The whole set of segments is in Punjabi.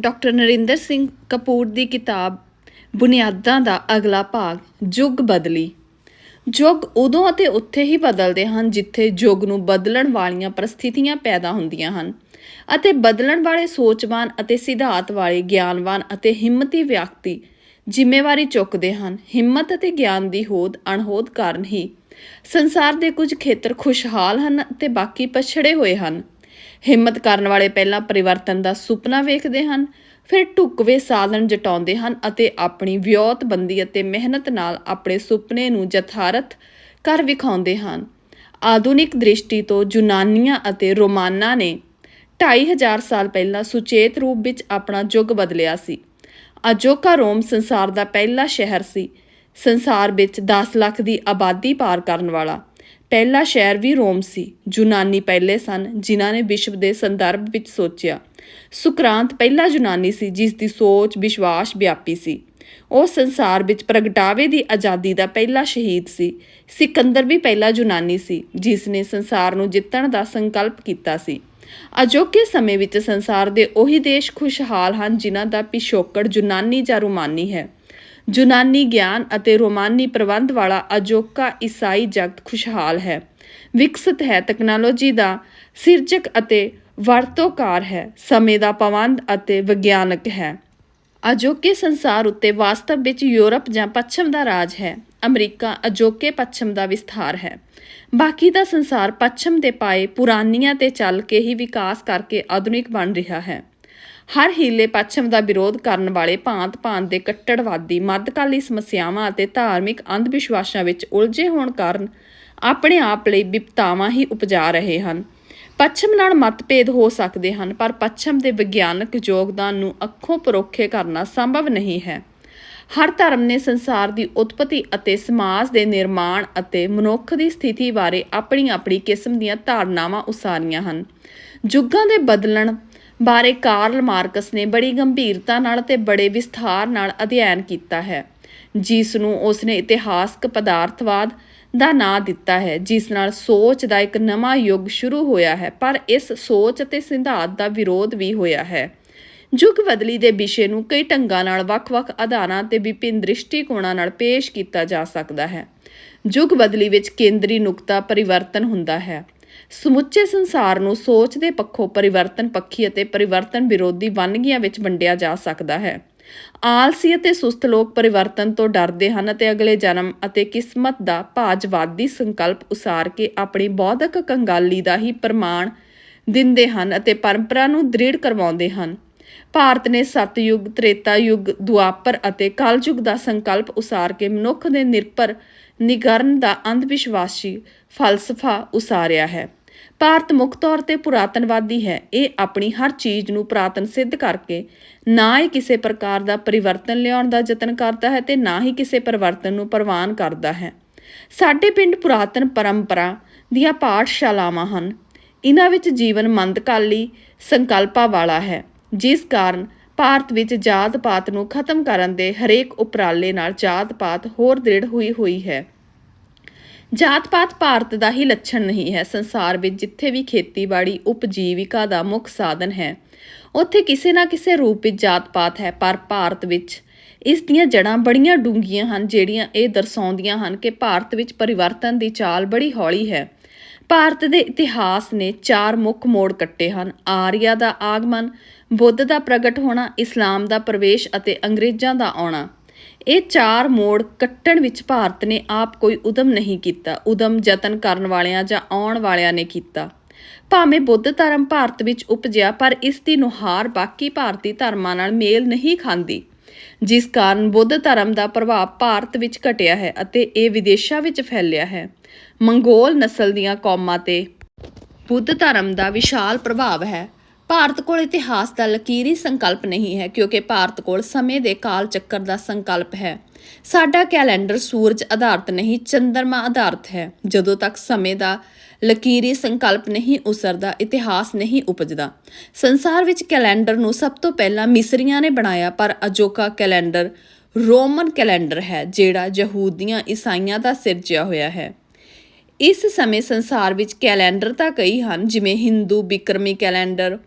ਡਾਕਟਰ ਨਰਿੰਦਰ ਸਿੰਘ ਕਪੂਰ ਦੀ ਕਿਤਾਬ ਬੁਨਿਆਦਾਂ ਦਾ ਅਗਲਾ ਭਾਗ ਯੁੱਗ ਬਦਲੀ। ਯੁੱਗ ਉਦੋਂ ਅਤੇ ਉੱਥੇ ਹੀ ਬਦਲਦੇ ਹਨ ਜਿੱਥੇ ਯੁੱਗ ਨੂੰ ਬਦਲਣ ਵਾਲੀਆਂ ਪ੍ਰਸਥਿਤੀਆਂ ਪੈਦਾ ਹੁੰਦੀਆਂ ਹਨ ਅਤੇ ਬਦਲਣ ਵਾਲੇ ਸੋਚਵਾਨ ਅਤੇ ਸਿਧਾਂਤ ਵਾਲੇ ਗਿਆਨਵਾਨ ਅਤੇ ਹਿੰਮਤੀ ਵਿਅਕਤੀ ਜ਼ਿੰਮੇਵਾਰੀ ਚੁੱਕਦੇ ਹਨ। ਹਿੰਮਤ ਅਤੇ ਗਿਆਨ ਦੀ ਹੋਂਦ ਅਣਹੋਦ ਕਾਰਨ ਹੀ ਸੰਸਾਰ ਦੇ ਕੁਝ ਖੇਤਰ ਖੁਸ਼ਹਾਲ ਹਨ ਤੇ ਬਾਕੀ ਪਛੜੇ ਹੋਏ ਹਨ। ਹਿੰਮਤ ਕਰਨ ਵਾਲੇ ਪਹਿਲਾਂ ਪਰਿਵਰਤਨ ਦਾ ਸੁਪਨਾ ਵੇਖਦੇ ਹਨ, ਫਿਰ ਢੁਕਵੇਂ ਸਾਧਨ ਜਟਾਉਂਦੇ ਹਨ ਅਤੇ ਆਪਣੀ ਵਿਉਤਬੰਦੀ ਅਤੇ ਮਿਹਨਤ ਨਾਲ ਆਪਣੇ ਸੁਪਨੇ ਨੂੰ ਯਥਾਰਥ ਕਰ ਵਿਖਾਉਂਦੇ ਹਨ। ਆਧੁਨਿਕ ਦ੍ਰਿਸ਼ਟੀ ਤੋਂ ਯੂਨਾਨੀਆਂ ਅਤੇ ਰੋਮਾਨਾਂ ਨੇ 2500 ਸਾਲ ਪਹਿਲਾਂ ਸੁਚੇਤ ਰੂਪ ਵਿੱਚ ਆਪਣਾ ਯੁੱਗ ਬਦਲਿਆ ਸੀ। ਅਜੋਕਾ ਰੋਮ ਸੰਸਾਰ ਦਾ ਪਹਿਲਾ ਸ਼ਹਿਰ ਸੀ, ਸੰਸਾਰ ਵਿੱਚ 10 ਲੱਖ ਦੀ ਆਬਾਦੀ ਪਾਰ ਕਰਨ ਵਾਲਾ। ਪਹਿਲਾ ਸ਼ਹਿਰ ਵੀ ਰੋਮ ਸੀ। ਯੂਨਾਨੀ ਪਹਿਲੇ ਸਨ, ਜਿਨ੍ਹਾਂ ਨੇ ਵਿਸ਼ਵ ਦੇ ਸੰਦਰਭ ਵਿੱਚ ਸੋਚਿਆ। ਸੁਕਰਾਂਤ ਪਹਿਲਾ ਯੂਨਾਨੀ ਸੀ, ਜਿਸ ਦੀ ਸੋਚ, ਵਿਸ਼ਵਾਸ ਵਿਆਪੀ ਸੀ। ਉਹ ਸੰਸਾਰ ਵਿੱਚ ਪ੍ਰਗਟਾਵੇ ਦੀ ਆਜ਼ਾਦੀ ਦਾ ਪਹਿਲਾ ਸ਼ਹੀਦ ਸੀ। ਸਿਕੰਦਰ ਵੀ ਪਹਿਲਾ ਯੂਨਾਨੀ ਸੀ, ਜਿਸ ਨੇ ਸੰਸਾਰ ਨੂੰ ਜਿੱਤਣ ਦਾ ਸੰਕਲਪ ਕੀਤਾ ਸੀ। ਅਜੋਕੇ ਸਮੇਂ ਵਿੱਚ ਸੰਸਾਰ ਦੇ ਉਹੀ ਦੇਸ਼ ਖੁਸ਼ਹਾਲ ਹਨ, ਜਿਨ੍ਹਾਂ ਦਾ ਪਿਛੋਕੜ ਯੂਨਾਨੀ ਜਾਂ ਰੋਮਾਨੀ ਹੈ। ਯੂਨਾਨੀ ਗਿਆਨ ਅਤੇ ਰੋਮਾਨੀ ਪ੍ਰਬੰਧ ਵਾਲਾ ਅਜੋਕਾ ਈਸਾਈ ਜਗਤ ਖੁਸ਼ਹਾਲ ਹੈ। ਵਿਕਸਿਤ ਹੈ ਤਕਨਾਲੋਜੀ ਦਾ ਸਿਰਜਕ ਅਤੇ ਵਰਤੋਕਾਰ ਹੈ। ਸਮੇਂ ਦਾ ਪਾਬੰਦ ਅਤੇ ਵਿਗਿਆਨਕ ਹੈ। ਅਜੋਕੇ ਸੰਸਾਰ ਉੱਤੇ ਵਾਸਤਵ ਵਿੱਚ ਯੂਰਪ ਜਾਂ ਪੱਛਮ ਦਾ ਰਾਜ ਹੈ। ਅਮਰੀਕਾ ਅਜੋਕੇ ਪੱਛਮ ਦਾ ਵਿਸਥਾਰ ਹੈ। ਬਾਕੀ ਦਾ ਸੰਸਾਰ ਪੱਛਮ ਦੇ ਪਾਏ ਪੁਰਾਣੀਆਂ ਤੇ ਚੱਲ ਕੇ ਹੀ ਵਿਕਾਸ ਕਰਕੇ ਆਧੁਨਿਕ ਬਣ ਰਿਹਾ ਹੈ। ਹਰ ਹੀਲੇ ਪੱਛਮ ਦਾ ਵਿਰੋਧ ਕਰਨ ਵਾਲੇ ਭਾਂਤ-ਭਾਂਤ ਦੇ ਕੱਟੜਵਾਦੀ, ਮੱਧਕਾਲੀ ਸਮੱਸਿਆਵਾਂ ਅਤੇ ਧਾਰਮਿਕ ਅੰਧ ਵਿਸ਼ਵਾਸਾਂ ਵਿੱਚ ਉਲਝੇ ਹੋਣ ਕਾਰਨ ਆਪਣੇ ਆਪ ਲਈ ਵਿਪਤਾਵਾਂ ਹੀ ਉਪਜਾ ਰਹੇ ਹਨ। ਪੱਛਮ ਨਾਲ ਮਤਭੇਦ ਹੋ ਸਕਦੇ ਹਨ, ਪਰ ਪੱਛਮ ਦੇ ਵਿਗਿਆਨਕ ਯੋਗਦਾਨ ਨੂੰ ਅੱਖੋਂ ਪਰੋਖੇ ਕਰਨਾ ਸੰਭਵ ਨਹੀਂ ਹੈ। ਹਰ ਧਰਮ ਨੇ ਸੰਸਾਰ ਦੀ ਉਤਪਤੀ ਅਤੇ ਸਮਾਜ ਦੇ ਨਿਰਮਾਣ ਅਤੇ ਮਨੁੱਖ ਦੀ ਸਥਿਤੀ ਬਾਰੇ ਆਪਣੀ ਆਪਣੀ ਕਿਸਮ ਦੀਆਂ ਧਾਰਨਾਵਾਂ ਉਸਾਰੀਆਂ ਹਨ। ਯੁੱਗਾਂ ਦੇ ਬਦਲਣ ਬਾਰੇ ਕਾਰਲ ਮਾਰਕਸ ਨੇ ਬੜੀ ਗੰਭੀਰਤਾ ਨਾਲ ਤੇ ਬੜੇ ਵਿਸਥਾਰ ਨਾਲ ਅਧਿਐਨ ਕੀਤਾ ਹੈ ਜਿਸ ਨੂੰ ਉਸਨੇ ਇਤਿਹਾਸਕ ਪਦਾਰਥਵਾਦ ਦਾ ਨਾਂ ਦਿੱਤਾ ਹੈ, ਜਿਸ ਨਾਲ ਸੋਚ ਦਾ ਇੱਕ ਨਵਾਂ ਯੁੱਗ ਸ਼ੁਰੂ ਹੋਇਆ ਹੈ, ਪਰ ਇਸ ਸੋਚ ਅਤੇ ਸਿਧਾਂਤ ਦਾ ਵਿਰੋਧ ਵੀ ਹੋਇਆ ਹੈ। ਯੁੱਗ ਬਦਲੀ ਦੇ ਵਿਸ਼ੇ ਨੂੰ ਕਈ ਢੰਗਾਂ ਨਾਲ ਵੱਖ-ਵੱਖ ਆਧਾਰਾਂ ਤੇ ਵਿਭਿੰਨ ਦ੍ਰਿਸ਼ਟੀਕੋਣਾਂ ਨਾਲ ਪੇਸ਼ ਕੀਤਾ ਜਾ ਸਕਦਾ ਹੈ। ਯੁੱਗ ਬਦਲੀ ਵਿੱਚ ਕੇਂਦਰੀ ਨੁਕਤਾ ਪਰਿਵਰਤਨ ਹੁੰਦਾ ਹੈ। ਸਮੁੱਚੇ ਸੰਸਾਰ ਨੂੰ ਸੋਚ ਦੇ ਪੱਖੋਂ ਪਰਿਵਰਤਨ ਪੱਖੀ ਅਤੇ ਪਰਿਵਰਤਨ ਵਿਰੋਧੀ ਵੰਨਗੀਆਂ ਵਿੱਚ ਵੰਡਿਆ ਜਾ ਸਕਦਾ ਹੈ। ਆਲਸੀ ਅਤੇ ਸੁਸਤ ਲੋਕ ਪਰਿਵਰਤਨ ਤੋਂ ਡਰਦੇ ਹਨ ਅਤੇ ਅਗਲੇ ਜਨਮ ਅਤੇ ਕਿਸਮਤ ਦਾ ਭਾਜਵਾਦੀ ਸੰਕਲਪ ਉਸਾਰ ਕੇ ਆਪਣੀ ਬੌਧਿਕ ਕੰਗਾਲੀ ਦਾ ਹੀ ਪ੍ਰਮਾਣ ਦਿੰਦੇ ਹਨ ਅਤੇ ਪਰੰਪਰਾ ਨੂੰ ਦ੍ਰਿੜ ਕਰਵਾਉਂਦੇ ਹਨ। ਭਾਰਤ ਨੇ ਸਤਯੁਗ ਤ੍ਰੇਤਾ ਯੁਗ ਦੁਆਪਰ ਅਤੇ ਕਲਯੁਗ ਦਾ ਸੰਕਲਪ ਉਸਾਰ ਕੇ ਮਨੁੱਖ ਦੇ ਨਿਰਭਰ ਨਿਗਰਨ ਦਾ ਅੰਧ ਵਿਸ਼ਵਾਸੀ ਫਲਸਫਾ ਉਸਾਰਿਆ ਹੈ। ਭਾਰਤ ਮੁੱਖ ਤੌਰ ਤੇ ਪੁਰਾਤਨਵਾਦੀ ਹੈ। ਇਹ ਆਪਣੀ ਹਰ ਚੀਜ਼ ਨੂੰ ਪੁਰਾਤਨ ਸਿੱਧ ਕਰਕੇ ਨਾ ਹੀ ਕਿਸੇ ਪ੍ਰਕਾਰ ਦਾ ਪਰਿਵਰਤਨ ਲਿਆਉਣ ਦਾ ਯਤਨ ਕਰਦਾ ਹੈ ਤੇ ਨਾ ਹੀ ਕਿਸੇ ਪਰਿਵਰਤਨ ਨੂੰ ਪ੍ਰਵਾਨ ਕਰਦਾ ਹੈ। ਸਾਡੇ ਪਿੰਡ ਪੁਰਾਤਨ ਪਰੰਪਰਾ ਦੀਆਂ ਪਾਠਸ਼ਾਲਾਵਾਂ ਹਨ। ਇਹਨਾਂ ਵਿੱਚ ਜੀਵਨ ਮੰਦਕਾਲੀ ਸੰਕਲਪਾਂ ਵਾਲਾ ਹੈ, ਜਿਸ ਕਾਰਨ ਭਾਰਤ ਵਿੱਚ ਜਾਤ ਪਾਤ ਨੂੰ ਖਤਮ ਕਰਨ ਦੇ ਹਰੇਕ ਉਪਰਾਲੇ ਨਾਲ ਜਾਤ ਪਾਤ ਹੋਰ ਦ੍ਰਿੜ ਹੋਈ ਹੋਈ ਹੈ। ਜਾਤ ਪਾਤ ਭਾਰਤ ਦਾ ਹੀ ਲੱਛਣ ਨਹੀਂ ਹੈ। ਸੰਸਾਰ ਵਿੱਚ ਜਿੱਥੇ ਵੀ ਖੇਤੀਬਾੜੀ ਉਪਜੀਵਿਕਾ ਦਾ ਮੁੱਖ ਸਾਧਨ ਹੈ, ਉੱਥੇ ਕਿਸੇ ਨਾ ਕਿਸੇ ਰੂਪ ਵਿੱਚ ਜਾਤ ਪਾਤ ਹੈ। ਪਰ ਭਾਰਤ ਵਿੱਚ ਇਸ ਦੀਆਂ ਜੜ੍ਹਾਂ ਬੜੀਆਂ ਡੂੰਘੀਆਂ ਹਨ, ਜਿਹੜੀਆਂ ਇਹ ਦਰਸਾਉਂਦੀਆਂ ਹਨ ਕਿ ਭਾਰਤ ਵਿੱਚ ਪਰਿਵਰਤਨ ਦੀ ਚਾਲ ਬੜੀ ਹੌਲੀ ਹੈ। ਭਾਰਤ ਦੇ ਇਤਿਹਾਸ ਨੇ ਚਾਰ ਮੁੱਖ ਮੋੜ ਕੱਟੇ ਹਨ। ਆਰੀਆ ਦਾ ਆਗਮਨ, ਬੁੱਧ ਦਾ ਪ੍ਰਗਟ ਹੋਣਾ, ਇਸਲਾਮ ਦਾ ਪ੍ਰਵੇਸ਼ ਅਤੇ ਅੰਗਰੇਜ਼ਾਂ ਦਾ ਆਉਣਾ। ਇਹ ਚਾਰ ਮੋੜ ਕੱਟਣ ਵਿੱਚ ਭਾਰਤ ਨੇ ਆਪ ਕੋਈ ਉਦਮ ਨਹੀਂ ਕੀਤਾ। ਉਦਮ ਯਤਨ ਕਰਨ ਵਾਲਿਆਂ ਜਾਂ ਆਉਣ ਵਾਲਿਆਂ ਨੇ ਕੀਤਾ। ਭਾਵੇਂ ਬੁੱਧ ਧਰਮ ਭਾਰਤ ਵਿੱਚ ਉਪਜਿਆ, ਪਰ ਇਸ ਦੀ ਨੁਹਾਰ ਬਾਕੀ ਭਾਰਤੀ ਧਰਮਾਂ ਨਾਲ ਮੇਲ ਨਹੀਂ ਖਾਂਦੀ, ਜਿਸ ਕਾਰਨ ਬੁੱਧ ਧਰਮ ਦਾ ਪ੍ਰਭਾਵ ਭਾਰਤ ਵਿੱਚ ਘਟਿਆ ਹੈ ਅਤੇ ਇਹ ਵਿਦੇਸ਼ਾਂ ਵਿੱਚ ਫੈਲਿਆ ਹੈ। ਮੰਗੋਲ ਨਸਲ ਦੀਆਂ ਕੌਮਾਂ ਤੇ ਬੁੱਧ ਧਰਮ ਦਾ ਵਿਸ਼ਾਲ ਪ੍ਰਭਾਵ ਹੈ। ਭਾਰਤ ਕੋਲ ਇਤਿਹਾਸ ਦਾ ਲਕੀਰੀ ਸੰਕਲਪ ਨਹੀਂ ਹੈ, ਕਿਉਂਕਿ ਭਾਰਤ ਕੋਲ ਸਮੇਂ ਦੇ ਕਾਲ ਚੱਕਰ ਦਾ ਸੰਕਲਪ ਹੈ। ਸਾਡਾ ਕੈਲੰਡਰ ਸੂਰਜ ਆਧਾਰਿਤ ਨਹੀਂ, ਚੰਦਰਮਾ ਆਧਾਰਿਤ ਹੈ। ਜਦੋਂ ਤੱਕ ਸਮੇਂ ਦਾ ਲਕੀਰੀ ਸੰਕਲਪ ਨਹੀਂ ਉਸਰਦਾ, ਇਤਿਹਾਸ ਨਹੀਂ ਉਪਜਦਾ। ਸੰਸਾਰ ਵਿੱਚ ਕੈਲੰਡਰ ਨੂੰ ਸਭ ਤੋਂ ਪਹਿਲਾਂ ਮਿਸਰੀਆਂ ਨੇ ਬਣਾਇਆ, ਪਰ ਅਜੋਕਾ ਕੈਲੰਡਰ ਰੋਮਨ ਕੈਲੰਡਰ ਹੈ, ਜਿਹੜਾ ਯਹੂਦੀਆਂ ਈਸਾਈਆਂ ਦਾ ਸਿਰਜਿਆ ਹੋਇਆ ਹੈ। ਇਸ ਸਮੇਂ ਸੰਸਾਰ ਵਿੱਚ ਕੈਲੰਡਰ ਤਾਂ ਕਈ ਹਨ, ਜਿਵੇਂ Hindu Bikrami calendar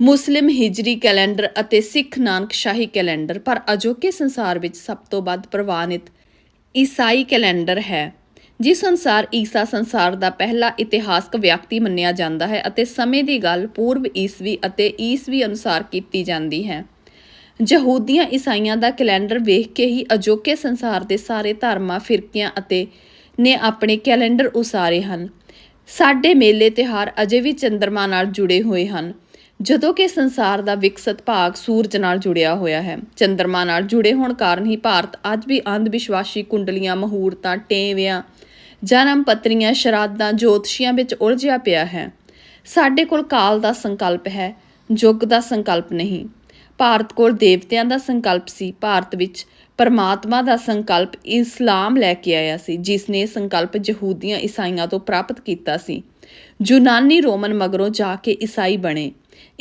Muslim Hijri calendar ਅਤੇ ਸਿੱਖ ਨਾਨਕਸ਼ਾਹੀ ਕੈਲੰਡਰ, ਪਰ ਅਜੋਕੇ ਸੰਸਾਰ ਵਿੱਚ ਸਭ ਤੋਂ ਵੱਧ ਪ੍ਰਵਾਨਿਤ ਈਸਾਈ ਕੈਲੰਡਰ ਹੈ, ਜਿਸ ਅਨੁਸਾਰ ਈਸਾ ਸੰਸਾਰ ਦਾ ਪਹਿਲਾ ਇਤਿਹਾਸਕ ਵਿਅਕਤੀ ਮੰਨਿਆ ਜਾਂਦਾ ਹੈ ਅਤੇ ਸਮੇਂ ਦੀ ਗੱਲ ਪੂਰਬ ਈਸਵੀ ਅਤੇ ਈਸਵੀ ਅਨੁਸਾਰ ਕੀਤੀ ਜਾਂਦੀ ਹੈ। ਯਹੂਦੀਆਂ ਈਸਾਈਆਂ ਦਾ ਕੈਲੰਡਰ ਵੇਖ ਕੇ ਹੀ ਅਜੋਕੇ ਸੰਸਾਰ ਦੇ ਸਾਰੇ ਧਰਮਾਂ, ਫਿਰਕਿਆਂ ਅਤੇ ਨੇ ਆਪਣੇ ਕੈਲੰਡਰ ਉਸਾਰੇ ਹਨ। ਸਾਡੇ ਮੇਲੇ ਤਿਉਹਾਰ ਅਜੇ ਵੀ ਚੰ드ਰਮਾ ਨਾਲ ਜੁੜੇ ਹੋਏ ਹਨ। ਜਦੋਂ ਕਿ ਸੰਸਾਰ ਦਾ ਵਿਕਸਿਤ ਭਾਗ ਸੂਰਜ ਨਾਲ ਜੁੜਿਆ ਹੋਇਆ ਹੈ ਚੰ드ਰਮਾ ਨਾਲ ਜੁੜੇ ਹੋਣ ਕਾਰਨ ਹੀ ਭਾਰਤ ਅੱਜ ਵੀ ਅੰਧ ਵਿਸ਼ਵਾਸੀ ਕੁੰਡਲੀਆਂ, ਮਹੂਰਤਾਂ, ਟੇਵਿਆਂ, ਜਨਮ ਪੱਤਰੀਆਂ, ਸ਼ਰਾਧਾਂ, ਜੋਤਸ਼ੀਆਂ ਵਿੱਚ ਉਲਝਿਆ ਪਿਆ ਹੈ। ਸਾਡੇ ਕੋਲ ਕਾਲ ਦਾ ਸੰਕਲਪ ਹੈ ਯੁੱਗ ਦਾ ਸੰਕਲਪ ਨਹੀਂ। ਭਾਰਤ ਕੋਲ ਦੇਵਤਿਆਂ ਦਾ ਸੰਕਲਪ ਸੀ, ਭਾਰਤ ਵਿੱਚ ਪਰਮਾਤਮਾ ਦਾ ਸੰਕਲਪ ਇਸਲਾਮ ਲੈ ਕੇ ਆਇਆ ਸੀ ਜਿਸ ਨੇ ਇਹ ਸੰਕਲਪ ਯਹੂਦੀਆਂ ਈਸਾਈਆਂ ਤੋਂ ਪ੍ਰਾਪਤ ਕੀਤਾ ਸੀ। ਯੂਨਾਨੀ ਰੋਮਨ ਮਗਰੋਂ ਜਾ ਕੇ ਈਸਾਈ ਬਣੇ।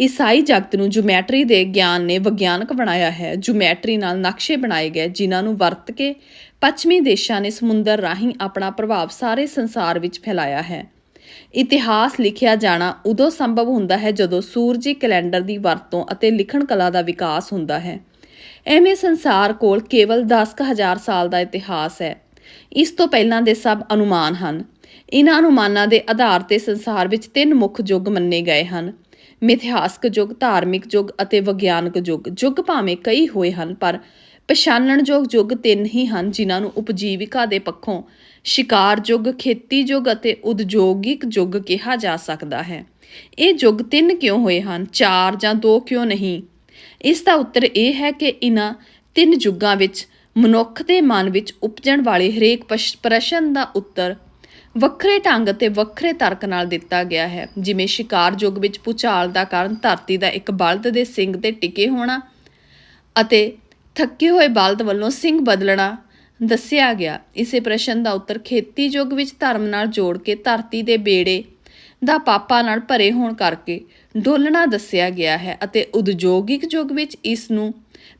ਈਸਾਈ ਜਗਤ ਨੂੰ ਜਿਓਮੈਟਰੀ ਦੇ ਗਿਆਨ ਨੇ ਵਿਗਿਆਨਕ ਬਣਾਇਆ ਹੈ। ਜਿਓਮੈਟਰੀ ਨਾਲ ਨਕਸ਼ੇ ਬਣਾਏ ਗਏ, ਜਿਨ੍ਹਾਂ ਨੂੰ ਵਰਤ ਕੇ ਪੱਛਮੀ ਦੇਸ਼ਾਂ ਨੇ ਸਮੁੰਦਰ ਰਾਹੀਂ ਆਪਣਾ ਪ੍ਰਭਾਵ ਸਾਰੇ ਸੰਸਾਰ ਵਿੱਚ ਫੈਲਾਇਆ ਹੈ। ਇਤਿਹਾਸ ਲਿਖਿਆ ਜਾਣਾ ਉਦੋਂ ਸੰਭਵ ਹੁੰਦਾ ਹੈ ਜਦੋਂ ਸੂਰਜੀ ਕੈਲੰਡਰ ਦੀ ਵਰਤੋਂ ਅਤੇ ਲਿਖਣ ਕਲਾ ਦਾ ਵਿਕਾਸ ਹੁੰਦਾ ਹੈ। ਐਵੇਂ ਸੰਸਾਰ ਕੋਲ ਕੇਵਲ 10000 ਸਾਲ ਦਾ ਇਤਿਹਾਸ ਹੈ। ਇਸ ਤੋਂ ਪਹਿਲਾਂ ਦੇ ਸਭ ਅਨੁਮਾਨ ਹਨ। ਇਹਨਾਂ ਅਨੁਮਾਨਾਂ ਦੇ ਆਧਾਰ ਤੇ ਸੰਸਾਰ ਵਿੱਚ ਤਿੰਨ ਮੁੱਖ ਯੁੱਗ ਮੰਨੇ ਗਏ ਹਨ। ਮਿਥਿਹਾਸਕ ਯੁੱਗ ਧਾਰਮਿਕ ਯੁੱਗ ਅਤੇ ਵਿਗਿਆਨਕ ਯੁੱਗ ਯੁੱਗ ਭਾਵੇਂ ਕਈ ਹੋਏ ਹਨ, ਪਰ ਪਛਾਣਨਯੋਗ ਯੁੱਗ ਤਿੰਨ ਹੀ ਹਨ, ਜਿਨ੍ਹਾਂ ਨੂੰ ਉਪਜੀਵਿਕਾ ਦੇ ਪੱਖੋਂ ਸ਼ਿਕਾਰ ਯੁੱਗ ਖੇਤੀ ਯੁੱਗ ਅਤੇ ਉਦਯੋਗਿਕ ਯੁੱਗ ਕਿਹਾ ਜਾ ਸਕਦਾ ਹੈ। ਇਹ ਯੁੱਗ ਤਿੰਨ ਕਿਉਂ ਹੋਏ ਹਨ? ਚਾਰ ਜਾਂ ਦੋ ਕਿਉਂ ਨਹੀਂ? ਇਸ ਦਾ ਉੱਤਰ ਇਹ ਹੈ ਕਿ ਇਹਨਾਂ ਤਿੰਨ ਯੁੱਗਾਂ ਵਿੱਚ ਮਨੁੱਖ ਦੇ ਮਨ ਵਿੱਚ ਉਪਜਣ ਵਾਲੇ ਹਰੇਕ ਪਸ਼- ਪ੍ਰਸ਼ਨ ਦਾ ਉੱਤਰ ਵੱਖਰੇ ਢੰਗ ਅਤੇ ਵੱਖਰੇ ਤਰਕ ਨਾਲ ਦਿੱਤਾ ਗਿਆ ਹੈ। ਜਿਵੇਂ ਸ਼ਿਕਾਰ ਯੁੱਗ ਵਿੱਚ ਭੂਚਾਲ ਦਾ ਕਾਰਨ ਧਰਤੀ ਦਾ ਇੱਕ ਬਲਦ ਦੇ ਸਿੰਗ ਤੇ ਟਿਕੇ ਹੋਣਾ ਅਤੇ ਥੱਕੇ ਹੋਏ ਬਲਦ ਵੱਲੋਂ ਸਿੰਘ ਬਦਲਣਾ ਦੱਸਿਆ ਗਿਆ। ਇਸੇ ਪ੍ਰਸ਼ਨ ਦਾ ਉੱਤਰ ਖੇਤੀ ਯੁੱਗ ਵਿੱਚ ਧਰਮ ਨਾਲ ਜੋੜ ਕੇ ਧਰਤੀ ਦੇ ਬੇੜੇ ਦਾ ਪਾਪਾ ਨਾਲ ਭਰੇ ਹੋਣ ਕਰਕੇ ਡੋਲਣਾ ਦੱਸਿਆ ਗਿਆ ਹੈ ਅਤੇ ਉਦਯੋਗਿਕ ਯੁੱਗ ਵਿੱਚ ਇਸ ਨੂੰ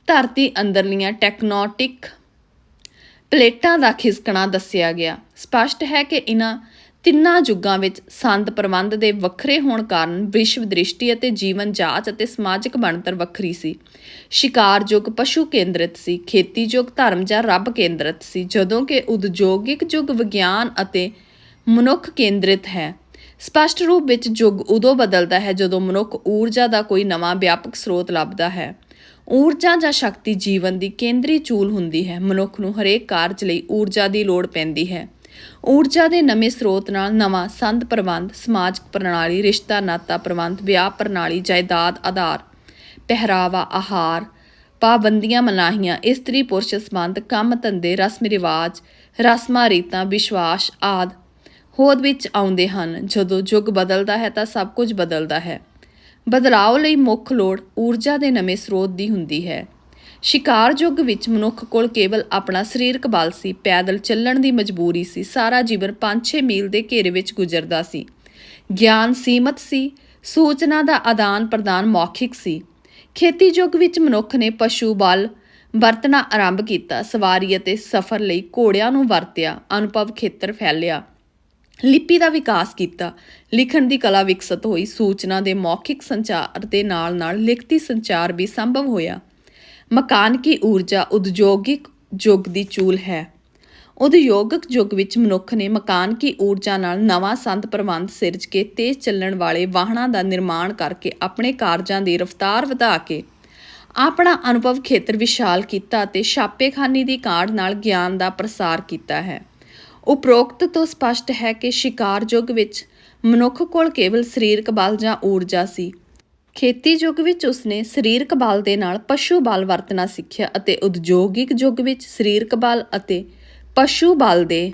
ਧਰਤੀ ਅੰਦਰਲੀਆਂ ਟੈਕਨੋਟਿਕ ਪਲੇਟਾਂ ਦਾ ਖਿਸਕਣਾ ਦੱਸਿਆ ਗਿਆ। ਸਪਸ਼ਟ ਹੈ ਕਿ ਇਹਨਾਂ ਤਿੰਨਾਂ ਯੁੱਗਾਂ ਵਿੱਚ ਸੰਦ ਪ੍ਰਬੰਧ ਦੇ ਵੱਖਰੇ ਹੋਣ ਕਾਰਨ ਵਿਸ਼ਵ ਦ੍ਰਿਸ਼ਟੀ ਅਤੇ ਜੀਵਨ ਜਾਂਚ ਅਤੇ ਸਮਾਜਿਕ ਬਣਤਰ ਵੱਖਰੀ ਸੀ। ਸ਼ਿਕਾਰ ਯੁੱਗ ਪਸ਼ੂ ਕੇਂਦਰਿਤ ਸੀ, ਖੇਤੀ ਯੁੱਗ ਧਰਮ ਜਾਂ ਰੱਬ ਕੇਂਦਰਿਤ ਸੀ, ਜਦੋਂ ਕਿ ਉਦਯੋਗਿਕ ਯੁੱਗ ਵਿਗਿਆਨ ਅਤੇ ਮਨੁੱਖ ਕੇਂਦਰਿਤ ਹੈ। ਸਪਸ਼ਟ ਰੂਪ ਵਿੱਚ ਯੁੱਗ ਉਦੋਂ ਬਦਲਦਾ ਹੈ ਜਦੋਂ ਮਨੁੱਖ ਊਰਜਾ ਦਾ ਕੋਈ ਨਵਾਂ ਵਿਆਪਕ ਸਰੋਤ ਲੱਭਦਾ ਹੈ। ਊਰਜਾ ਜਾਂ ਸ਼ਕਤੀ ਜੀਵਨ ਦੀ ਕੇਂਦਰੀ ਚੂਲ ਹੁੰਦੀ ਹੈ। ਮਨੁੱਖ ਨੂੰ ਹਰੇਕ ਕਾਰਜ ਲਈ ਊਰਜਾ ਦੀ ਲੋੜ ਪੈਂਦੀ ਹੈ। ਊਰਜਾ ਦੇ ਨਵੇਂ ਸਰੋਤ ਨਾਲ ਨਵਾਂ ਸੰਦ ਪ੍ਰਬੰਧ ਸਮਾਜਿਕ ਪ੍ਰਣਾਲੀ, ਰਿਸ਼ਤਾ, ਨਾਤਾ ਪ੍ਰਬੰਧ, ਵਿਆਹ ਪ੍ਰਣਾਲੀ, ਜਾਇਦਾਦ ਆਧਾਰ, ਪਹਿਰਾਵਾ, ਆਹਾਰ, ਪਾਬੰਦੀਆਂ ਮਨਾਹੀਆਂ, ਇਸਤਰੀ, ਪੁਰਸ਼, ਸੰਬੰਧ, ਕੰਮ, ਧੰਦੇ, ਰਸਮ, ਰਿਵਾਜ, ਰਸਮਾਂ, ਰੀਤਾਂ, ਵਿਸ਼ਵਾਸ ਆਦ ਹੋਂਦ ਵਿੱਚ ਆਉਂਦੇ ਹਨ। ਜਦੋਂ ਯੁੱਗ ਬਦਲਦਾ ਹੈ ਤਾਂ ਸਭ ਕੁਝ ਬਦਲਦਾ ਹੈ। ਬਦਲਾਅ ਲਈ ਮੁੱਖ ਲੋੜ ਊਰਜਾ ਦੇ ਨਵੇਂ ਸਰੋਤ ਦੀ ਹੁੰਦੀ ਹੈ। ਸ਼ਿਕਾਰ ਯੁੱਗ ਵਿੱਚ ਮਨੁੱਖ ਕੋਲ ਕੇਵਲ ਆਪਣਾ ਸਰੀਰਕ ਬਲ ਸੀ, ਪੈਦਲ ਚੱਲਣ ਦੀ ਮਜਬੂਰੀ ਸੀ, ਸਾਰਾ ਜੀਵਨ 5-6 ਮੀਲ ਦੇ ਘੇਰੇ ਵਿੱਚ ਗੁਜ਼ਰਦਾ ਸੀ। ਗਿਆਨ ਸੀਮਤ ਸੀ, ਸੂਚਨਾ ਦਾ ਆਦਾਨ ਪ੍ਰਦਾਨ ਮੌਖਿਕ ਸੀ। ਖੇਤੀ ਯੁੱਗ ਵਿੱਚ ਮਨੁੱਖ ਨੇ ਪਸ਼ੂ ਬਲ ਵਰਤਣਾ ਆਰੰਭ ਕੀਤਾ, ਸਵਾਰੀ ਅਤੇ ਸਫ਼ਰ ਲਈ ਘੋੜਿਆਂ ਨੂੰ ਵਰਤਿਆ, ਅਨੁਭਵ ਖੇਤਰ ਫੈਲਿਆ। ਲਿਪੀ ਦਾ ਵਿਕਾਸ ਕੀਤਾ, ਲਿਖਣ ਦੀ ਕਲਾ ਵਿਕਸਿਤ ਹੋਈ, ਸੂਚਨਾ ਦੇ ਮੌਖਿਕ ਸੰਚਾਰ ਦੇ ਨਾਲ-ਨਾਲ ਲਿਖਤੀ ਸੰਚਾਰ ਵੀ ਸੰਭਵ ਹੋਇਆ। ਮਕਾਨਕੀ ਊਰਜਾ ਉਦਯੋਗਿਕ ਯੁੱਗ ਦੀ ਚੂਲ ਹੈ। ਉਦਯੋਗਿਕ ਯੁੱਗ ਵਿੱਚ ਮਨੁੱਖ ਨੇ ਮਕਾਨਕੀ ਊਰਜਾ ਨਾਲ ਨਵਾਂ ਸੰਦ ਪ੍ਰਬੰਧ ਸਿਰਜ ਕੇ ਤੇਜ਼ ਚੱਲਣ ਵਾਲੇ ਵਾਹਨਾਂ ਦਾ ਨਿਰਮਾਣ ਕਰਕੇ ਆਪਣੇ ਕਾਰਜਾਂ ਦੀ ਰਫ਼ਤਾਰ ਵਧਾ ਕੇ ਆਪਣਾ ਅਨੁਭਵ ਖੇਤਰ ਵਿਸ਼ਾਲ ਕੀਤਾ ਅਤੇ ਛਾਪੇਖਾਨੀ ਦੀ ਕਾਢ ਨਾਲ ਗਿਆਨ ਦਾ ਪ੍ਰਸਾਰ ਕੀਤਾ ਹੈ। ਉਪਰੋਕਤ ਤੋਂ ਸਪਸ਼ਟ ਹੈ ਕਿ ਸ਼ਿਕਾਰ ਯੁੱਗ ਵਿੱਚ ਮਨੁੱਖ ਕੋਲ ਕੇਵਲ ਸਰੀਰਕ ਬਲ ਜਾਂ ਊਰਜਾ ਸੀ ਖੇਤੀ ਯੁੱਗ ਵਿੱਚ ਉਸਨੇ ਸਰੀਰਕ ਬਲ ਦੇ ਨਾਲ ਪਸ਼ੂ ਬਲ ਵਰਤਣਾ ਸਿੱਖਿਆ ਅਤੇ ਉਦਯੋਗਿਕ ਯੁੱਗ ਵਿੱਚ ਸਰੀਰਕ ਬਲ ਅਤੇ ਪਸ਼ੂ ਬਲ ਦੇ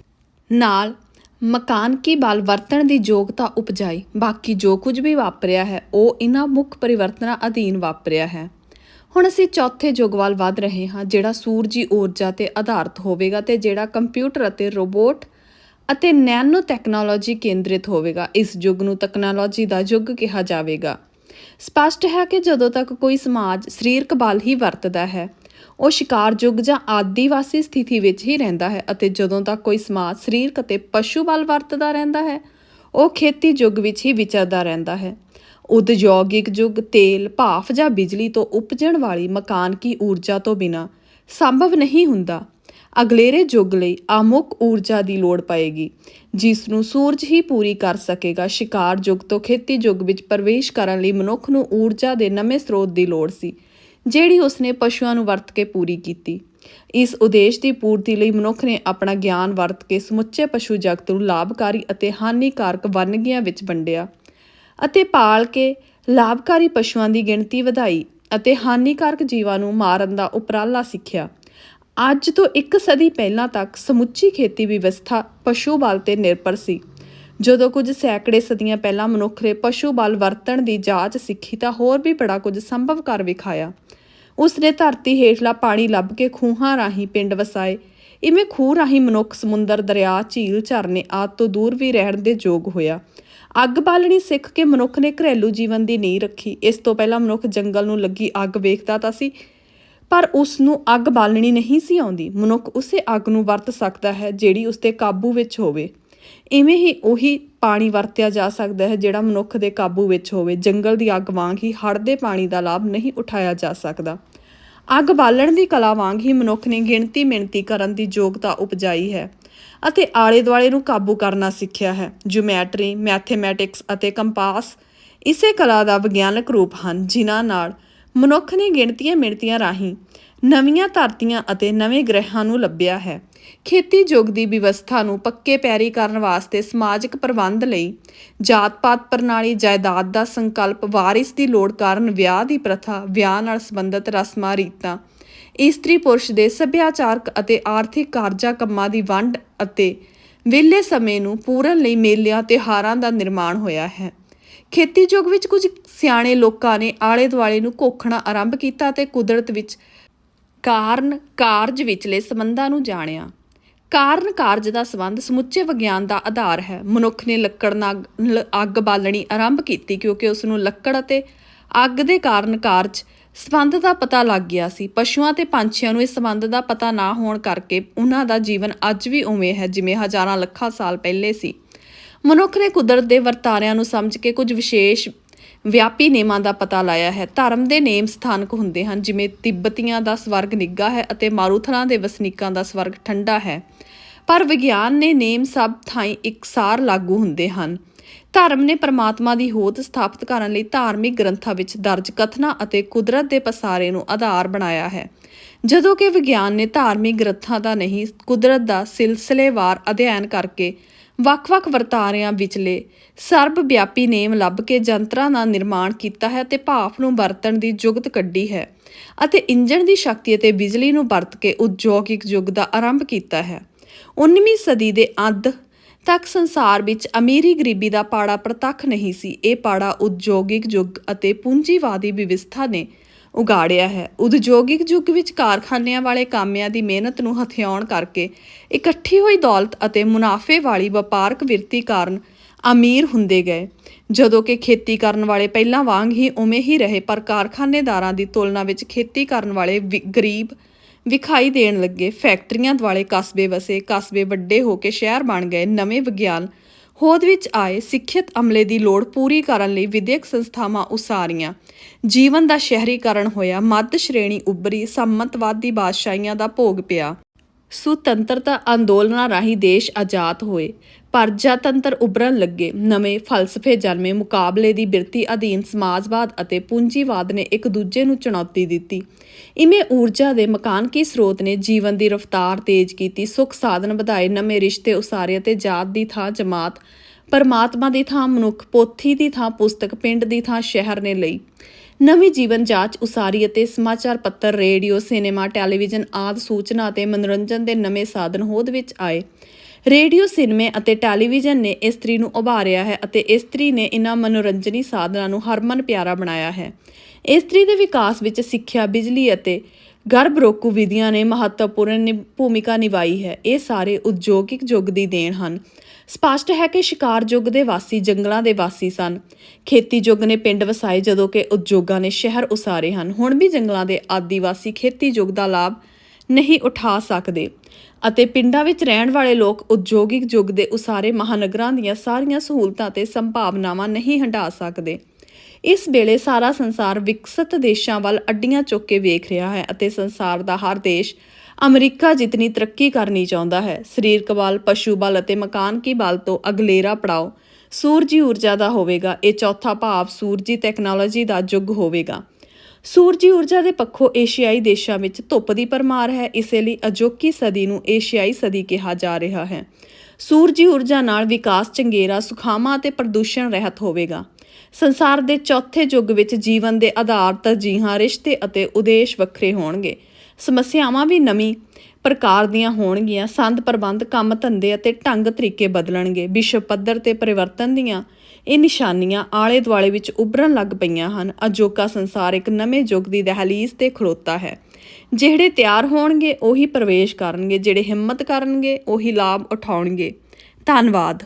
ਨਾਲ ਮਕਾਨਕੀ ਬਲ ਵਰਤਣ ਦੀ ਯੋਗਤਾ ਉਪਜਾਈ। ਬਾਕੀ ਜੋ ਕੁਝ ਵੀ ਵਾਪਰਿਆ ਹੈ, ਉਹ ਇਹਨਾਂ ਮੁੱਖ ਪਰਿਵਰਤਨਾਂ ਅਧੀਨ ਵਾਪਰਿਆ ਹੈ। ਹੁਣ ਅਸੀਂ ਚੌਥੇ ਯੁੱਗ ਵੱਲ ਵਧ ਰਹੇ ਹਾਂ, ਜਿਹੜਾ ਸੂਰਜੀ ਊਰਜਾ ਤੇ ਆਧਾਰਿਤ ਹੋਵੇਗਾ ਤੇ ਜਿਹੜਾ ਕੰਪਿਊਟਰ ਅਤੇ ਰੋਬੋਟ ਅਤੇ ਨੈਨੋ ਟੈਕਨੋਲੋਜੀ ਕੇਂਦਰਿਤ ਹੋਵੇਗਾ। ਇਸ ਯੁੱਗ ਨੂੰ ਟੈਕਨੋਲੋਜੀ ਦਾ ਯੁੱਗ ਕਿਹਾ ਜਾਵੇਗਾ। ਸਪਸ਼ਟ ਹੈ ਕਿ ਜਦੋਂ ਤੱਕ ਕੋਈ ਸਮਾਜ ਸਰੀਰਕ ਬਲ ਹੀ ਵਰਤਦਾ ਹੈ, ਉਹ ਸ਼ਿਕਾਰ ਯੁੱਗ ਜਾਂ ਆਦੀਵਾਸੀ ਸਥਿਤੀ ਵਿੱਚ ਹੀ ਰਹਿੰਦਾ ਹੈ ਅਤੇ ਜਦੋਂ ਤੱਕ ਕੋਈ ਸਮਾਜ ਸਰੀਰਕ ਅਤੇ ਪਸ਼ੂ ਬਲ ਵਰਤਦਾ ਰਹਿੰਦਾ ਹੈ, ਉਹ ਖੇਤੀ ਯੁੱਗ ਵਿੱਚ ਹੀ ਵਿਚਰਦਾ ਰਹਿੰਦਾ ਹੈ। ਉਦਯੋਗਿਕ ਯੁੱਗ ਤੇਲ, ਭਾਫ ਜਾਂ ਬਿਜਲੀ ਤੋਂ ਉਪਜਣ ਵਾਲੀ ਮਕਾਨਕੀ ਊਰਜਾ ਤੋਂ ਬਿਨਾ ਸੰਭਵ ਨਹੀਂ ਹੁੰਦਾ। ਅਗਲੇਰੇ ਯੁੱਗ ਲਈ ਆਮੁਕ ਊਰਜਾ ਦੀ ਲੋੜ ਪਏਗੀ, ਜਿਸ ਨੂੰ ਸੂਰਜ ਹੀ ਪੂਰੀ ਕਰ ਸਕੇਗਾ। ਸ਼ਿਕਾਰ ਯੁੱਗ ਤੋਂ ਖੇਤੀ ਯੁੱਗ ਵਿੱਚ ਪ੍ਰਵੇਸ਼ ਕਰਨ ਲਈ ਮਨੁੱਖ ਨੂੰ ਊਰਜਾ ਦੇ ਨਵੇਂ ਸਰੋਤ ਦੀ ਲੋੜ ਸੀ, ਜਿਹੜੀ ਉਸਨੇ ਪਸ਼ੂਆਂ ਨੂੰ ਵਰਤ ਕੇ ਪੂਰੀ ਕੀਤੀ। ਇਸ ਉਦੇਸ਼ ਦੀ ਪੂਰਤੀ ਲਈ ਮਨੁੱਖ ਨੇ ਆਪਣਾ ਗਿਆਨ ਵਰਤ ਕੇ ਸਮੁੱਚੇ ਪਸ਼ੂ ਜਗਤ ਨੂੰ ਲਾਭਕਾਰੀ ਅਤੇ ਹਾਨੀਕਾਰਕ ਵੰਨਗੀਆਂ ਵਿੱਚ ਵੰਡਿਆ ਅਤੇ ਪਾਲ ਕੇ ਲਾਭਕਾਰੀ ਪਸ਼ੂਆਂ ਦੀ ਗਿਣਤੀ ਵਧਾਈ ਅਤੇ ਹਾਨੀਕਾਰਕ ਜੀਵਾਂ ਨੂੰ ਮਾਰਨ ਦਾ ਉਪਰਾਲਾ ਸਿੱਖਿਆ। ਅੱਜ ਤੋਂ ਇੱਕ ਸਦੀ ਪਹਿਲਾਂ ਤੱਕ ਸਮੁੱਚੀ ਖੇਤੀ ਵਿਵਸਥਾ ਪਸ਼ੂ ਬਲ ਤੇ ਨਿਰਭਰ ਸੀ। ਜਦੋਂ ਕੁਝ ਸੈਂਕੜੇ ਸਦੀਆਂ ਪਹਿਲਾਂ ਮਨੁੱਖ ਨੇ ਪਸ਼ੂ ਬਲ ਵਰਤਣ ਦੀ ਜਾਂਚ ਸਿੱਖੀ ਤਾਂ ਹੋਰ ਵੀ ਬੜਾ ਕੁਝ ਸੰਭਵ ਕਰ ਵਿਖਾਇਆ। ਉਸ ਨੇ ਧਰਤੀ ਹੇਠਲਾ ਪਾਣੀ ਲੱਭ ਕੇ ਖੂਹਾਂ ਰਾਹੀਂ ਪਿੰਡ ਵਸਾਏ। ਇਵੇਂ ਖੂਹ ਰਾਹੀਂ ਮਨੁੱਖ ਸਮੁੰਦਰ, ਦਰਿਆ, ਝੀਲ, ਝਰਨੇ ਆਦਿ ਤੋਂ ਦੂਰ ਵੀ ਰਹਿਣ ਦੇ ਯੋਗ ਹੋਇਆ। ਅੱਗ ਬਾਲਣੀ ਸਿੱਖ ਕੇ ਮਨੁੱਖ ਨੇ ਘਰੇਲੂ ਜੀਵਨ ਦੀ ਨੀਂਹ ਰੱਖੀ। ਇਸ ਤੋਂ ਪਹਿਲਾਂ ਮਨੁੱਖ ਜੰਗਲ ਨੂੰ ਲੱਗੀ ਅੱਗ ਵੇਖਦਾ ਤਾਂ ਸੀ। ਪਰ ਉਸ ਨੂੰ ਅੱਗ ਬਾਲਣੀ ਨਹੀਂ ਸੀ ਆਉਂਦੀ। ਮਨੁੱਖ ਉਸੇ ਅੱਗ ਨੂੰ ਵਰਤ ਸਕਦਾ ਹੈ ਜਿਹੜੀ ਉਸ ਦੇ ਕਾਬੂ ਵਿੱਚ ਹੋਵੇ। ਇਵੇਂ ਹੀ ਉਹੀ ਪਾਣੀ ਵਰਤਿਆ ਜਾ ਸਕਦਾ ਹੈ ਜਿਹੜਾ ਮਨੁੱਖ ਦੇ ਕਾਬੂ ਵਿੱਚ ਹੋਵੇ। ਜੰਗਲ ਦੀ ਅੱਗ ਵਾਂਗ ਹੀ ਹੜ੍ਹ ਦੇ ਪਾਣੀ ਦਾ ਲਾਭ ਨਹੀਂ ਉਠਾਇਆ ਜਾ ਸਕਦਾ। ਅੱਗ ਬਾਲਣ ਦੀ ਕਲਾ ਵਾਂਗ ਹੀ ਮਨੁੱਖ ਨੇ ਗਿਣਤੀ ਮਿਣਤੀ ਕਰਨ ਦੀ ਯੋਗਤਾ ਉਪਜਾਈ ਹੈ ਅਤੇ ਆਲੇ ਦੁਆਲੇ ਨੂੰ ਕਾਬੂ ਕਰਨਾ ਸਿੱਖਿਆ ਹੈ। ਜਿਓਮੈਟਰੀ ਮੈਥਮੈਟਿਕਸ ਅਤੇ ਕੰਪਾਸ ਇਸੇ ਕਲਾ ਦਾ ਵਿਗਿਆਨਕ ਰੂਪ ਹਨ, ਜਿਨ੍ਹਾਂ ਨਾਲ ਮਨੁੱਖ ਨੇ ਗਿਣਤੀਆਂ ਮਿਣਤੀਆਂ ਰਾਹੀਂ ਨਵੀਆਂ ਧਰਤੀਆਂ ਅਤੇ ਨਵੇਂ ਗ੍ਰਹਿਾਂ ਨੂੰ ਲੱਭਿਆ ਹੈ। ਖੇਤੀ ਯੁੱਗ ਦੀ ਵਿਵਸਥਾ ਨੂੰ ਪੱਕੇ ਪੈਰੀ ਕਰਨ ਵਾਸਤੇ ਸਮਾਜਿਕ ਪ੍ਰਬੰਧ ਲਈ ਜਾਤ-ਪਾਤ ਪ੍ਰਣਾਲੀ, ਜਾਇਦਾਦ ਦਾ ਸੰਕਲਪ, ਵਾਰਿਸ ਦੀ ਲੋੜ ਕਾਰਨ ਵਿਆਹ ਦੀ ਪ੍ਰਥਾ, ਵਿਆਹ ਨਾਲ ਸੰਬੰਧਿਤ ਰਸਮਾਂ, ਰੀਤਾਂ, ਇਸਤਰੀ ਪੁਰਸ਼ ਦੇ ਸੱਭਿਆਚਾਰਕ ਅਤੇ ਆਰਥਿਕ ਕਾਰਜਾਂ ਕੰਮਾਂ ਦੀ ਵੰਡ ਅਤੇ ਵਿਹਲੇ ਸਮੇਂ ਨੂੰ ਪੂਰਨ ਲਈ ਮੇਲਿਆਂ, ਤਿਉਹਾਰਾਂ ਦਾ ਨਿਰਮਾਣ ਹੋਇਆ ਹੈ। ਖੇਤੀ ਯੁੱਗ ਵਿੱਚ ਕੁਝ ਸਿਆਣੇ ਲੋਕਾਂ ਨੇ ਆਲੇ ਦੁਆਲੇ ਨੂੰ ਕੋਖਣਾ ਆਰੰਭ ਕੀਤਾ ਤੇ ਕੁਦਰਤ ਵਿੱਚ ਕਾਰਨ ਕਾਰਜ ਵਿਚਲੇ ਸੰਬੰਧਾਂ ਨੂੰ ਜਾਣਿਆ। ਕਾਰਨ ਕਾਰਜ ਦਾ ਸੰਬੰਧ ਸਮੁੱਚੇ ਵਿਗਿਆਨ ਦਾ ਆਧਾਰ ਹੈ। ਮਨੁੱਖ ਨੇ ਲੱਕੜ ਨਾਲ ਲ- ਅੱਗ ਬਾਲਣੀ ਆਰੰਭ ਕੀਤੀ ਕਿਉਂਕਿ ਉਸ ਨੂੰ ਲੱਕੜ ਅਤੇ ਅੱਗ ਦੇ ਕਾਰਨ ਕਾਰਜ ਸੰਬੰਧ ਦਾ ਪਤਾ ਲੱਗ ਗਿਆ ਸੀ। ਪਸ਼ੂਆਂ ਤੇ ਪੰਛੀਆਂ ਨੂੰ ਇਸ ਸੰਬੰਧ ਦਾ ਪਤਾ ਨਾ ਹੋਣ ਕਰਕੇ ਉਹਨਾਂ ਦਾ ਜੀਵਨ ਅੱਜ ਵੀ ਉਵੇਂ ਹੈ, ਜਿਵੇਂ ਹਜ਼ਾਰਾਂ ਲੱਖਾਂ ਸਾਲ ਪਹਿਲੇ ਸੀ। ਮਨੁੱਖ ਨੇ ਕੁਦਰਤ ਦੇ ਵਰਤਾਰਿਆਂ ਨੂੰ ਸਮਝ ਕੇ ਕੁਝ ਵਿਸ਼ੇਸ਼ ਵਿਆਪੀ ਨੇਮਾਂ ਦਾ ਪਤਾ ਲਾਇਆ ਹੈ। ਧਰਮ ਦੇ ਨੇਮ ਸਥਾਨਕ ਹੁੰਦੇ ਹਨ, ਜਿਵੇਂ ਤਿੱਬਤੀਆਂ ਦਾ ਸਵਰਗ ਨਿੱਘਾ ਹੈ ਅਤੇ ਮਾਰੂਥਲਾਂ ਦੇ ਵਸਨੀਕਾਂ ਦਾ ਸਵਰਗ ਠੰਡਾ ਹੈ। ਪਰ ਵਿਗਿਆਨ ਨੇ ਨੇਮ ਸਭ ਥਾਈਂ ਇਕਸਾਰ ਲਾਗੂ ਹੁੰਦੇ ਹਨ। ਧਰਮ ਨੇ ਪਰਮਾਤਮਾ ਦੀ ਹੋਂਦ ਸਥਾਪਿਤ ਕਰਨ ਲਈ ਧਾਰਮਿਕ ਗ੍ਰੰਥਾਂ ਵਿੱਚ ਦਰਜ ਕਥਨਾਂ ਅਤੇ ਕੁਦਰਤ ਦੇ ਪਸਾਰੇ ਨੂੰ ਆਧਾਰ ਬਣਾਇਆ ਹੈ। ਜਦੋਂ ਕਿ ਵਿਗਿਆਨ ਨੇ ਧਾਰਮਿਕ ਗ੍ਰੰਥਾਂ ਦਾ ਨਹੀਂ, ਕੁਦਰਤ ਦਾ ਸਿਲਸਿਲੇਵਾਰ ਅਧਿਐਨ ਕਰਕੇ ਵੱਖ-ਵੱਖ ਵਰਤਾਰਿਆਂ ਵਿਚਲੇ ਸਰਬ ਵਿਆਪੀ ਨੇਮ ਲੱਭ ਕੇ ਜੰਤਰਾਂ ਦਾ ਨਿਰਮਾਣ ਕੀਤਾ ਹੈ ਤੇ ਭਾਫ ਨੂੰ ਵਰਤਣ ਦੀ ਜੁਗਤ ਕੱਢੀ ਹੈ ਅਤੇ ਇੰਜਣ ਦੀ ਸ਼ਕਤੀ ਅਤੇ ਬਿਜਲੀ ਨੂੰ ਵਰਤ ਕੇ ਉਦਯੋਗਿਕ ਯੁੱਗ ਦਾ ਆਰੰਭ ਕੀਤਾ ਹੈ। 19ਵੀਂ ਸਦੀ ਦੇ ਅੱਧ ਤੱਕ ਸੰਸਾਰ ਵਿੱਚ ਅਮੀਰੀ ਗਰੀਬੀ ਦਾ ਪਾੜਾ ਪ੍ਰਤੱਖ ਨਹੀਂ ਸੀ। ਇਹ ਪਾੜਾ ਉਦਯੋਗਿਕ ਯੁੱਗ ਅਤੇ ਪੂੰਜੀਵਾਦੀ ਵਿਵਸਥਾ ਨੇ ਉਗਾੜਿਆ ਹੈ। ਉਦਯੋਗਿਕ ਯੁੱਗ ਵਿੱਚ ਕਾਰਖਾਨਿਆਂ ਵਾਲੇ ਕਾਮਿਆਂ ਦੀ ਮਿਹਨਤ ਨੂੰ ਹਥਿਆਉਣ ਕਰਕੇ ਇਕੱਠੀ ਹੋਈ ਦੌਲਤ ਅਤੇ ਮੁਨਾਫੇ ਵਾਲੀ ਵਪਾਰਕ ਵਿਰਤੀ ਕਾਰਨ ਅਮੀਰ ਹੁੰਦੇ ਗਏ। ਜਦੋਂ ਕਿ ਖੇਤੀ ਕਰਨ ਵਾਲੇ ਪਹਿਲਾਂ ਵਾਂਗ ਹੀ ਉਵੇਂ ਹੀ ਰਹੇ, ਪਰ ਕਾਰਖਾਨੇਦਾਰਾਂ ਦੀ ਤੁਲਨਾ ਵਿੱਚ ਖੇਤੀ ਕਰਨ ਵਾਲੇ ਵਿ- ਗਰੀਬ ਵਿਖਾਈ ਦੇਣ ਲੱਗੇ। ਫੈਕਟਰੀਆਂ ਦੁਆਲੇ ਕਸਬੇ ਵਸੇ, ਕਸਬੇ ਵੱਡੇ ਹੋ ਕੇ ਸ਼ਹਿਰ ਬਣ ਗਏ। ਨਵੇਂ ਵਿਗਿਆਨ ਹੋਂਦ ਵਿੱਚ ਆਏ ਸਿੱਖਿਅਤ ਅਮਲੇ ਦੀ ਲੋੜ ਪੂਰੀ ਕਰਨ ਲਈ ਵਿਦਿਅਕ ਸੰਸਥਾਵਾਂ ਉਸਾਰੀਆਂ। ਜੀਵਨ ਦਾ ਸ਼ਹਿਰੀਕਰਨ ਹੋਇਆ, ਮੱਧ ਸ਼੍ਰੇਣੀ ਉੱਭਰੀ, ਸੰਮਤਵਾਦੀ ਬਾਦਸ਼ਾਹੀਆਂ ਦਾ ਭੋਗ ਪਿਆ। ਸੁਤੰਤਰਤਾ ਅੰਦੋਲਨਾਂ ਰਾਹੀਂ ਦੇਸ਼ ਆਜ਼ਾਦ ਹੋਏ। ਪਰਜਾਤੰਤਰ ਉਭਰਨ ਲੱਗੇ। ਨਵੇਂ ਫਲਸਫੇ ਜਨਮੇ। ਮੁਕਾਬਲੇ ਦੀ ਬਿਰਤੀ ਅਧੀਨ ਸਮਾਜਵਾਦ ਅਤੇ ਪੂੰਜੀਵਾਦ ਨੇ ਇੱਕ ਦੂਜੇ ਨੂੰ ਚੁਣੌਤੀ ਦਿੱਤੀ। ਇਵੇਂ ਊਰਜਾ ਦੇ ਮਕਾਨਕੀ ਸਰੋਤ ਨੇ? ਜੀਵਨ ਦੀ ਰਫ਼ਤਾਰ ਤੇਜ਼ ਕੀਤੀ। ਸੁੱਖ ਸਾਧਨ ਵਧਾਏ। ਨਵੇਂ ਰਿਸ਼ਤੇ ਉਸਾਰੇ ਅਤੇ ਜਾਤ ਦੀ ਥਾਂ ਜਮਾਤ। ਪਰਮਾਤਮਾ ਦੀ ਥਾਂ ਮਨੁੱਖ। ਪੋਥੀ ਦੀ ਥਾਂ ਪੁਸਤਕ। ਪਿੰਡ ਦੀ ਥਾਂ ਸ਼ਹਿਰ ਨੇ ਲਈ। ਨਵੀਂ ਜੀਵਨ ਜਾਂਚ ਉਸਾਰੀ ਅਤੇ ਸਮਾਚਾਰ ਪੱਤਰ, ਰੇਡੀਓ, ਸਿਨੇਮਾ, ਟੈਲੀਵਿਜ਼ਨ ਆਦਿ ਸੂਚਨਾ ਅਤੇ ਮਨੋਰੰਜਨ ਦੇ ਨਵੇਂ ਸਾਧਨ ਹੋਂਦ ਵਿੱਚ ਆਏ। ਰੇਡੀਓ, ਸਿਨੇਮੇ ਅਤੇ ਟੈਲੀਵਿਜ਼ਨ ਨੇ ਇਸਤਰੀ ਨੂੰ ਉਭਾਰਿਆ ਹੈ ਅਤੇ ਇਸਤਰੀ ਨੇ ਇਹਨਾਂ ਮਨੋਰੰਜਨੀ ਸਾਧਨਾਂ ਨੂੰ ਹਰਮਨ ਪਿਆਰਾ ਬਣਾਇਆ ਹੈ। ਇਸਤਰੀ ਦੇ ਵਿਕਾਸ ਵਿੱਚ ਸਿੱਖਿਆ, ਬਿਜਲੀ ਅਤੇ ਗਰਭ ਰੋਕੂ ਵਿਧੀਆਂ ਨੇ ਮਹੱਤਵਪੂਰਨ ਨਿ- ਭੂਮਿਕਾ ਨਿਭਾਈ ਹੈ। ਇਹ ਸਾਰੇ ਉਦਯੋਗਿਕ ਯੁੱਗ ਦੀ ਦੇਣ ਹਨ। ਸਪਸ਼ਟ ਹੈ ਕਿ ਸ਼ਿਕਾਰ ਯੁੱਗ ਦੇ ਵਾਸੀ ਜੰਗਲਾਂ ਦੇ ਵਾਸੀ ਸਨ। ਖੇਤੀ ਯੁੱਗ ਨੇ ਪਿੰਡ ਵਸਾਏ ਜਦੋਂ ਕਿ ਉਦਯੋਗਾਂ ਨੇ ਸ਼ਹਿਰ ਉਸਾਰੇ ਹਨ। ਹੁਣ ਵੀ ਜੰਗਲਾਂ ਦੇ ਆਦੀਵਾਸੀ ਖੇਤੀ ਯੁੱਗ ਦਾ ਲਾਭ ਨਹੀਂ ਉਠਾ ਸਕਦੇ ਅਤੇ ਪਿੰਡਾਂ ਵਿੱਚ ਰਹਿਣ ਵਾਲੇ ਲੋਕ ਉਦਯੋਗਿਕ ਯੁੱਗ ਦੇ ਉਸਾਰੇ ਮਹਾਨਗਰਾਂ ਦੀਆਂ ਸਾਰੀਆਂ ਸਹੂਲਤਾਂ ਤੇ ਸੰਭਾਵਨਾਵਾਂ ਨਹੀਂ ਹੰਢਾ ਸਕਦੇ। ਇਸ ਵੇਲੇ ਸਾਰਾ ਸੰਸਾਰ ਵਿਕਸਿਤ ਦੇਸ਼ਾਂ ਵੱਲ ਅੱਡੀਆਂ ਚੁੱਕ ਕੇ ਵੇਖ ਰਿਹਾ ਹੈ ਅਤੇ ਸੰਸਾਰ ਦਾ ਹਰ ਦੇਸ਼ ਅਮਰੀਕਾ ਜਿਤਨੀ ਤਰੱਕੀ ਕਰਨੀ ਚਾਹੁੰਦਾ ਹੈ, ਸਰੀਰਕ ਬਲ, ਪਸ਼ੂ ਬਲ ਅਤੇ ਮਕਾਨ ਕੀ ਬਲ ਤੋਂ ਅਗਲੇਰਾ ਪੜਾਓ। ਸੂਰਜੀ ਊਰਜਾ ਦਾ ਹੋਵੇਗਾ, ਇਹ ਚੌਥਾ ਭਾਵ ਸੂਰਜੀ ਟੈਕਨੋਲੋਜੀ ਦਾ ਯੁੱਗ ਹੋਵੇਗਾ। ਸੂਰਜੀ ਊਰਜਾ ਦੇ ਪੱਖੋਂ ਏਸ਼ੀਆਈ ਦੇਸ਼ਾਂ ਵਿੱਚ ਧੁੱਪ ਦੀ ਪਰਮਾਰ ਹੈ, ਇਸੇ ਲਈ ਅਜੋਕੀ ਸਦੀ ਨੂੰ ਏਸ਼ੀਆਈ ਸਦੀ ਕਿਹਾ ਜਾ ਰਿਹਾ ਹੈ। ਸੂਰਜੀ ਊਰਜਾ ਨਾਲ ਵਿਕਾਸ, ਚੰਗੇਰਾ, ਸੁਖਾਵਾਂ ਅਤੇ ਪ੍ਰਦੂਸ਼ਣ ਰਹਿਤ ਹੋਵੇਗਾ। ਸੰਸਾਰ ਦੇ ਚੌਥੇ ਯੁੱਗ ਵਿੱਚ ਜੀਵਨ ਦੇ ਆਧਾਰ ਤਰਜੀਹਾਂ, ਰਿਸ਼ਤੇ ਅਤੇ ਉਦੇਸ਼ ਵੱਖਰੇ ਹੋਣਗੇ। ਸਮੱਸਿਆਵਾਂ ਵੀ ਨਵੀਂ ਪ੍ਰਕਾਰ ਦੀਆਂ ਹੋਣਗੀਆਂ। ਸੰਦ ਪ੍ਰਬੰਧ, ਕੰਮ ਧੰਦੇ ਅਤੇ ਢੰਗ ਤਰੀਕੇ ਬਦਲਣਗੇ। ਵਿਸ਼ਵ ਪੱਧਰ ਤੇ ਪਰਿਵਰਤਨ ਦੀਆਂ ਇਹ ਨਿਸ਼ਾਨੀਆਂ ਆਲੇ ਦੁਆਲੇ ਵਿੱਚ ਉੱਭਰਨ ਲੱਗ ਪਈਆਂ ਹਨ। ਅਜੋਕਾ ਸੰਸਾਰ ਇੱਕ ਨਵੇਂ ਯੁੱਗ ਦੀ ਦਹਲੀਜ਼ ਤੇ ਖਲੋਤਾ ਹੈ। ਜਿਹੜੇ ਤਿਆਰ ਹੋਣਗੇ ਉਹੀ ਪ੍ਰਵੇਸ਼ ਕਰਨਗੇ ਜਿਹੜੇ ਹਿੰਮਤ ਕਰਨਗੇ ਉਹੀ ਲਾਭ ਉਠਾਉਣਗੇ। ਧੰਨਵਾਦ।